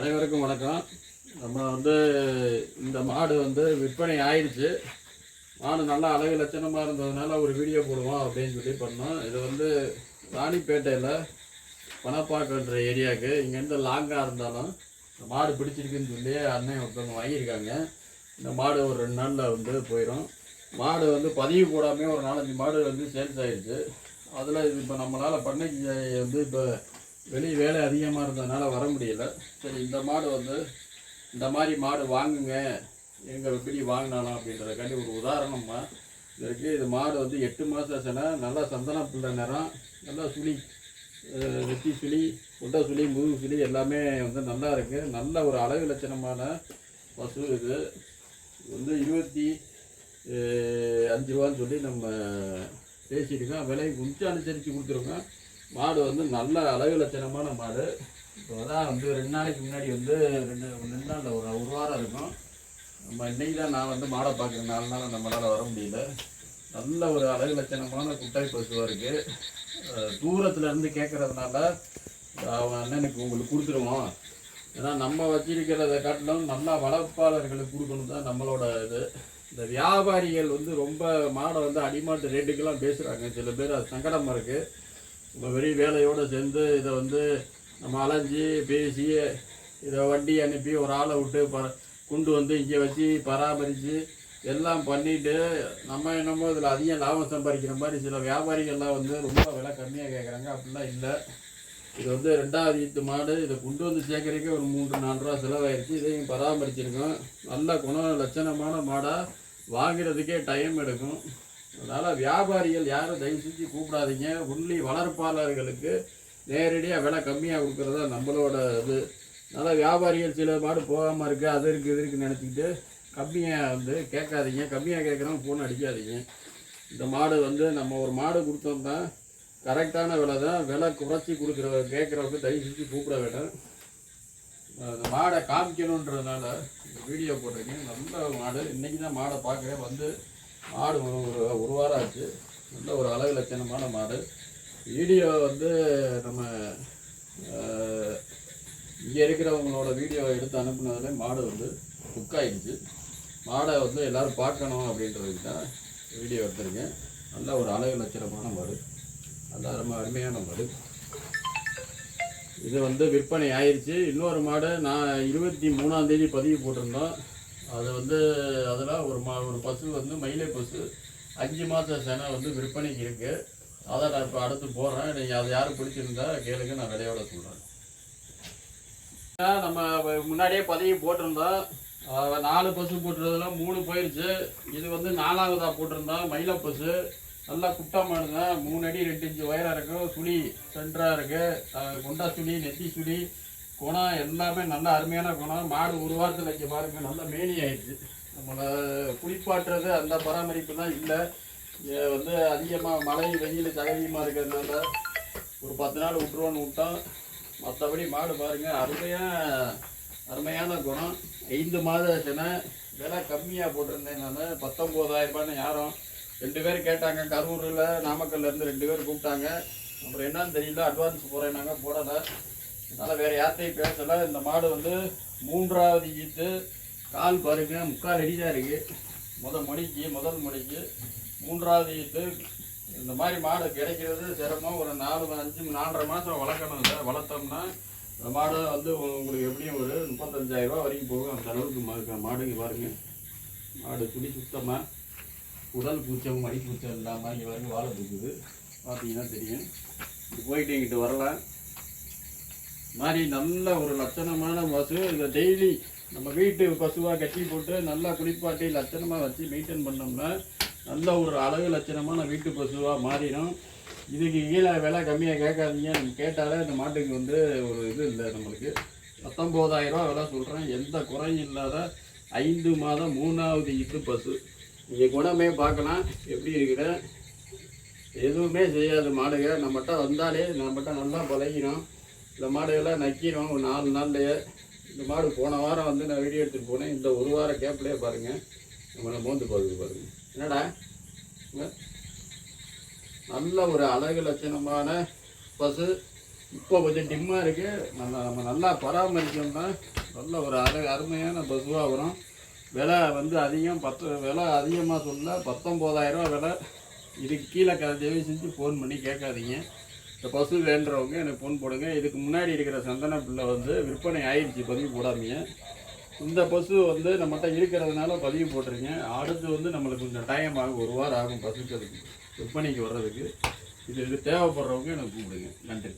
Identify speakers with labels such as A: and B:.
A: அனைவருக்கும் வணக்கம். நம்ம வந்து இந்த மாடு வந்து விற்பனை ஆயிடுச்சு. மாடு நல்லா அழகு லட்சணமாக இருந்ததுனால ஒரு வீடியோ போடுவோம் அப்படின்னு சொல்லி பண்ணோம். இது வந்து ராணிப்பேட்டையில் பணப்பாக்கன்ற ஏரியாவுக்கு. இங்கேருந்து லாங்காக இருந்தாலும் இந்த மாடு பிடிச்சிருக்குன்னு சொல்லி அண்ணன் ஒருத்தவங்க வாங்கியிருக்காங்க. இந்த மாடு ஒரு ரெண்டு நாளில் வந்து போயிடும் மாடு வந்து பதிவு போடாமல் ஒரு நாலஞ்சு மாடு வந்து சேல்ஸ் ஆகிடுச்சு அதில் இது இப்போ நம்மளால் பண்ணைக்கு வந்து இப்போ வெளியே வேலை அதிகமாக இருந்ததுனால வர முடியல. சரி இந்த மாடு வந்து இந்த மாதிரி மாடு வாங்குங்க. எங்கள் எப்படி வாங்கினாலும் அப்படின்றதுக்காண்டி ஒரு உதாரணமாக இருக்குது இது மாடு வந்து எட்டு மாதம் ஆச்சுன்னா நல்லா சந்தன பிள்ளை நிறம் நல்லா சுழி வெட்டி சுழி உண்டை சுழி முதுகு சுழி எல்லாமே வந்து நல்லா இருக்குது நல்ல ஒரு அழகு லட்சணமான பசு இது. வந்து இருபத்தி அஞ்சு ரூபான்னு சொல்லி நம்ம பேசியிருக்கோம். விலை கொஞ்சம் அனுசரித்து கொடுத்துருக்கோம். மாடு வந்து நல்ல அழகு லட்சணமான மாடு. இப்போ தான் வந்து ரெண்டு நாளைக்கு முன்னாடி வந்து ரெண்டு ரெண்டு நாளில் ஒரு ஒரு வாரம் இருக்கும். நம்ம இன்னைக்கு தான் நான் வந்து மாடை பார்க்குறேன். நாலு நாள் நம்மளால் வர முடியல. நல்ல ஒரு அழகு லட்சணமான குட்டை பசுவாக இருக்குது தூரத்துலேருந்து இருந்து அவன் அண்ணனுக்கு உங்களுக்கு கொடுத்துருவோம். ஏன்னா நம்ம வச்சிருக்கிறத காட்டிலும் நல்லா வளர்ப்பாளர்களுக்கு கொடுக்கணும் தான் நம்மளோட இது. இந்த வியாபாரிகள் வந்து ரொம்ப மாடை வந்து அடிமாட்டு ரேட்டுக்கெல்லாம் பேசுகிறாங்க சில பேர் அது சங்கடமாக இருக்குது நம்ம வெறி வேலையோடு சேர்ந்து இதை வந்து நம்ம அலைஞ்சி பேசி இதை வண்டி அனுப்பி ஒரு ஆளை விட்டு ப கொண்டு வந்து இங்கே வச்சு பராமரித்து எல்லாம் பண்ணிவிட்டு நம்ம என்னமோ இதில் அதிகம் லாபம் சம்பாதிக்கிற மாதிரி சில வியாபாரிகள்லாம் வந்து ரொம்ப விலை கம்மியாக கேட்குறாங்க அப்படிலாம் இல்லை. இது வந்து ரெண்டாவது ஈத்து மாடு. இதை கொண்டு வந்து சேர்க்குறதுக்கே ஒரு மூன்று நாலு ரூபா செலவாயிருச்சு. இதையும் பராமரிச்சிருக்கோம். நல்ல குணம் லட்சணமான மாடாக வாங்குறதுக்கே டைம் எடுக்கும். அதனால் வியாபாரிகள் யாரும் தயவு செஞ்சு கூப்பிடாதீங்க. உள்ளி வளர்ப்பாளர்களுக்கு நேரடியாக விலை கம்மியாக கொடுக்குறதா நம்மளோட இது. அதனால் வியாபாரிகள் சில மாடு போகாமல் இருக்குது அது இருக்குது இது இருக்குன்னு நினச்சிக்கிட்டு கம்மியாக வந்து கேட்காதீங்க. கம்மியாக கேட்குறவங்க ஃபோன் அடிக்காதீங்க. இந்த மாடு வந்து நம்ம ஒரு மாடு கொடுத்தோம்னா கரெக்டான விலை தான். விலை குறைச்சி கொடுக்குற கேட்குறவங்க தயவு செஞ்சு கூப்பிட வேண்டாம். அந்த மாடை காமிக்கணுன்றதுனால இந்த வீடியோ போட்டிருக்கேன். நல்ல மாடு. இன்றைக்கி தான் மாடை பார்க்குறேன். வந்து மாடு ஒரு ஒரு ஒரு வாரம் ஆச்சு. நல்ல ஒரு அழகு லட்சணமான மாடு. வீடியோ வந்து நம்ம இங்கே இருக்கிறவங்களோட வீடியோ எடுத்து அனுப்புனதுல மாடு வந்து குக்காயிடுச்சு மாடை வந்து எல்லோரும் பார்க்கணும் அப்படின்றதுக்கு தான் வீடியோ எடுத்திருக்கேன். நல்ல ஒரு அழகு லட்சணமான மாடு. நல்ல ரொம்ப அருமையான மாடு. இது வந்து விற்பனை ஆயிடுச்சு இன்னொரு மாடு நான் இருபத்தி மூணாந்தேதி பதிவு போட்டிருந்தோம். அது வந்து அதில் ஒரு மா ஒரு பசு வந்து மயிலை பசு அஞ்சு மாத செனை வந்து விற்பனைக்கு இருக்குது அதை நான் இப்போ அடுத்து போடுறேன். நீங்கள் அதை யாரும் பிடிச்சிருந்தா கேளுங்க நான் விலையோட சொல்கிறேன் நம்ம முன்னாடியே பதவி போட்டிருந்தோம். நாலு பசு போட்டுறதுல மூணு போயிடுச்சு இது வந்து நாலாவதாக போட்டிருந்தோம். மயிலை பசு நல்லா இருந்தேன் மூணு அடி ரெண்டு இன்ச்சு உயரம் இருக்கும் சுழி சென்டராக இருக்குது கொண்டா சுழி நெத்தி சுழி குணம் எல்லாமே நல்ல அருமையான குணம். மாடு ஒரு வாரத்தில் இங்கே பாருங்க நல்லா மேனி ஆயிடுச்சு. நம்மளை குளிப்பாட்டுறது அந்த பராமரிப்பு தான் இல்லை. இங்கே வந்து அதிகமாக மழை வெயில் சகதியமாக இருக்கிறதுனால ஒரு பத்து நாள் விட்டுருவோன்னு விட்டோம். மற்றபடி மாடு பாருங்கள் அருமையாக அருமையான குணம். ஐந்து மாத செனை விலை கம்மியாக போட்டிருந்தேன் நான். யாரும் ரெண்டு பேர் கேட்டாங்க கரூரில் நாமக்கல்லேருந்து ரெண்டு பேர் கூப்பிட்டாங்க. அப்புறம் என்னன்னு தெரியல அட்வான்ஸ் போகிறேன்னாங்க போடலை. அதனால் வேறு யார்கிட்டையும் பேசலை. இந்த மாடு வந்து மூன்றாவது ஈத்து. கால் பாருங்க முக்கால் அடி தான் இருக்குது முதல் மணிக்கு முதல் மணிக்கு மூன்றாவது ஈத்து. இந்த மாதிரி மாடு கிடைக்கிறது சிரமம். ஒரு நாலு அஞ்சு நாலரை மாதம் வளர்க்கணும் சார் வளர்த்தோம்னா இந்த மாடு வந்து உங்களுக்கு எப்படியும் ஒரு முப்பத்தஞ்சாயிரம் ரூபா வரைக்கும் போகும். அந்த அளவுக்கு மா- மாடுங்க பாருங்க. மாடு துணி சுத்தமாக உடல் பூச்சம் மடி பூச்சம் இல்லாமல் இங்கே வரைக்கும் வாழை தூக்குது. பார்த்தீங்கன்னா தெரியும். போயிட்டு இங்கிட்டு வரலாம். மாதிரி நல்ல ஒரு லட்சணமான பசு. இதை டெய்லி நம்ம வீட்டு பசுவாக கட்டி போட்டு நல்லா குளிப்பாட்டி லட்சணமாக வச்சு மெயின்டைன் பண்ணோம்னா நல்ல ஒரு அழகு லட்சணமான வீட்டு பசுவாக மாறிடும். இதுக்கு கீழே விலை கம்மியாக கேட்காதீங்க. நம்ம கேட்டாலே இந்த மாட்டுக்கு வந்து ஒரு இது இல்லை நம்மளுக்கு. பத்தொம்போதாயிரம் ரூபா விலை சொல்கிறேன் எந்த குறையும் இல்லாத ஐந்து மாதம் மூணாவது இட்டு பசு. இங்கே குணமே பார்க்கலாம். எப்படி இருக்கிற எதுவுமே செய்யாது மாடுங்க. நம்மகிட்ட வந்தாலே நம்மகிட்ட நல்லா பழகிடும் இந்த மாடுகள்லாம் நக்கிடும் ஒரு நாலு நாள்லையே. இந்த மாடு போன வாரம் வந்து நான் வீடியோ எடுத்துகிட்டு போனேன். இந்த ஒரு வார கேப்லேயே பாருங்கள் நம்மளை மோந்து போகுது பாருங்கள் என்னடா? நல்ல ஒரு அழகு லட்சணமான பசு. இப்போ கொஞ்சம் டிம்மாக இருக்குது நம்ம நம்ம நல்லா பராமரிக்கணும்னா நல்ல ஒரு அழகு அருமையான பசுவாக வரும். விலை வந்து அதிகம். பத்து விலை அதிகமாக சொல்ல பத்தொம்போதாயிரரூவா விலை. இதுக்கு கீழே க தயவு செஞ்சு ஃபோன் பண்ணி கேட்காதீங்க. இந்த பசு வேண்டுறவங்க எனக்கு ஃபோன் போடுங்க. இதுக்கு முன்னாடி இருக்கிற சந்தன பிள்ளை வந்து விற்பனை ஆயிடுச்சு பதிவு போடாமைய. இந்த பசு வந்து நம்மகிட்ட இருக்கிறதுனால பதிவு போட்டிருங்க. அடுத்து வந்து நம்மளுக்கு கொஞ்சம் டைம் ஆகும். ஒரு வாரம் ஆகும் பசுக்கு அதுக்கு விற்பனைக்கு வர்றதுக்கு. இது இது தேவைப்படுறவங்க எனக்கு கூப்பிடுங்க. நன்றி.